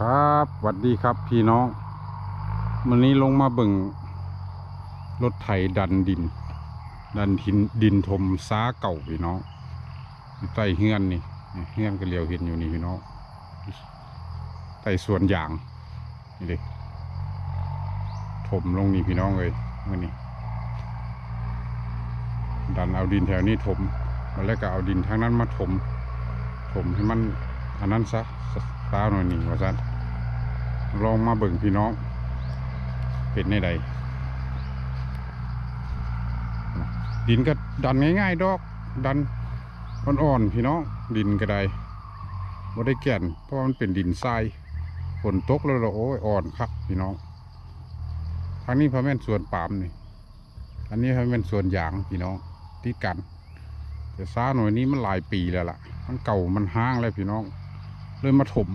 ครับสวัสดีครับพี่น้องวันนี้ลงมาเบิ่งรถไถดันดิน ดันดินดินถมซ้าเก่าพี่น้องอยู่ใต้เฮือนนี่นี่เฮือนก็เลียวเห็นอยู่นี่พี่น้องใต้สวนยางนี่เลยถมลงนี่พี่น้องเลยมื่อนี้ดันเอาดินแถวนี้ถมมาแล้วก็เอาดินทางนั้นมาถม ถมให้มันอันนั้นซะ ซาหน่อยหนึ่งว่าซันลองมาเบิ่งพี่น้อง เป็นในใดดินก็ดันง่ายๆดอกดันอ่อนๆพี่น้องดินก็ได้บ่ได้แก่นเพราะมันเป็นดินทรายฝนตกแล้วเราโอ้ยอ่อนครับพี่น้องทางนี้พระแม่นสวนปามนี่อันนี้พระแม่นสวนยางพี่น้องติดกันแต่ซาหน่อยนี้มันหลายปีแล้วล่ะ มันเก่ามันห้างแล้วพี่น้อง เลยมาถม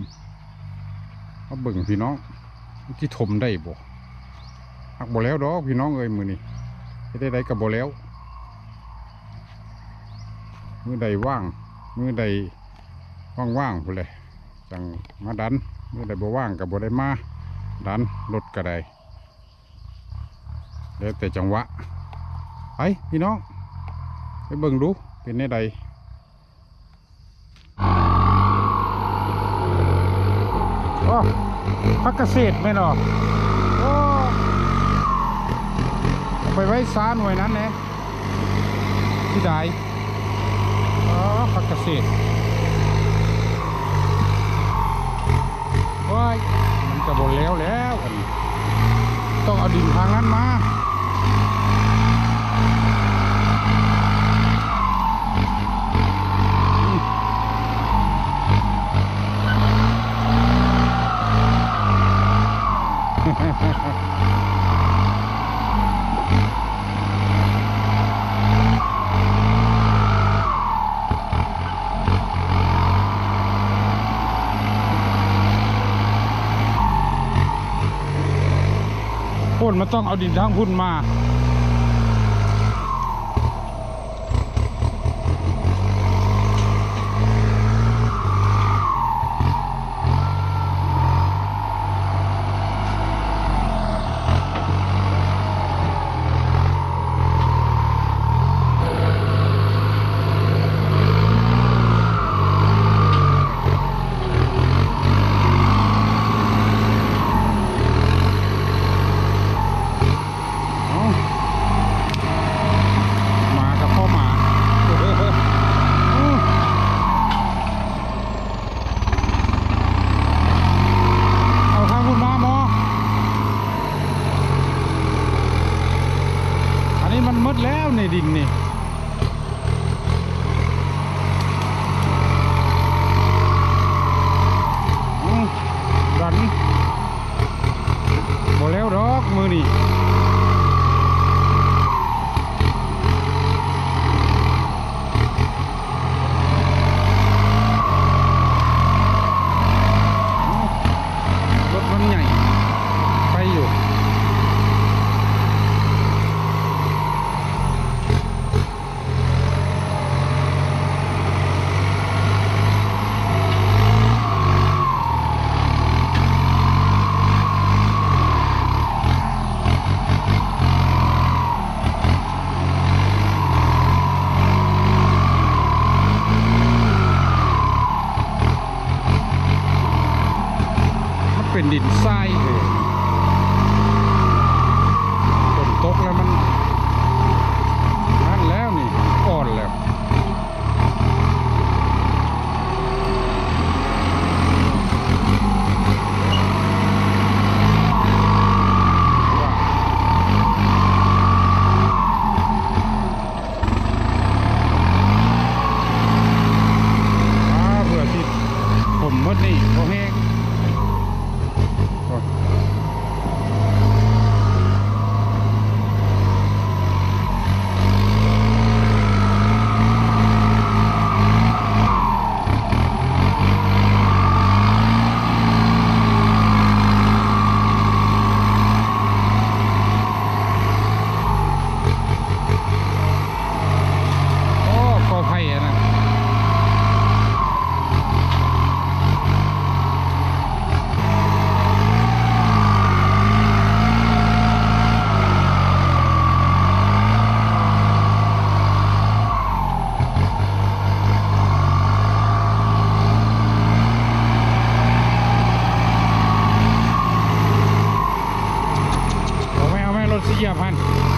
มาเบิ่งพี่น้องที่ถมได้บ่หักบ่แล้วดอกพี่น้องเอ้ยมือนี้ไม่ได้ได้กับบ่แล้ว มือใดว่าง มือใดว่างๆพุ่นเลยจังมาดัน มือใดบ่ว่างกับบ่ได้มาดันรถก็ได้แล้วแต่จังหวะไปพี่น้องไปเบิ่งดูเป็นในใด อ้พักเกษตรไหมเนาะโอ้เอาไปไว้ซาหน่วยนั้นเนี่ยที่ใดอ๋อพักเกษตรว้ายมันจะบนแล้วแล้ว ต้องเอาดินทางนั้นมา พุ่นมันต้องเอาดินทั้งพุ่นมาหมากับพ่อหมาเออเอออืมเอาทางคุณมาหมอ อันนี้ มันมืดแล้วในดินนี่ อืมดันบ่แล้วดอกมือนี่ รถมันใหญ่ ไปอยู่ มัน เป็นดินทราย สุยพันธ์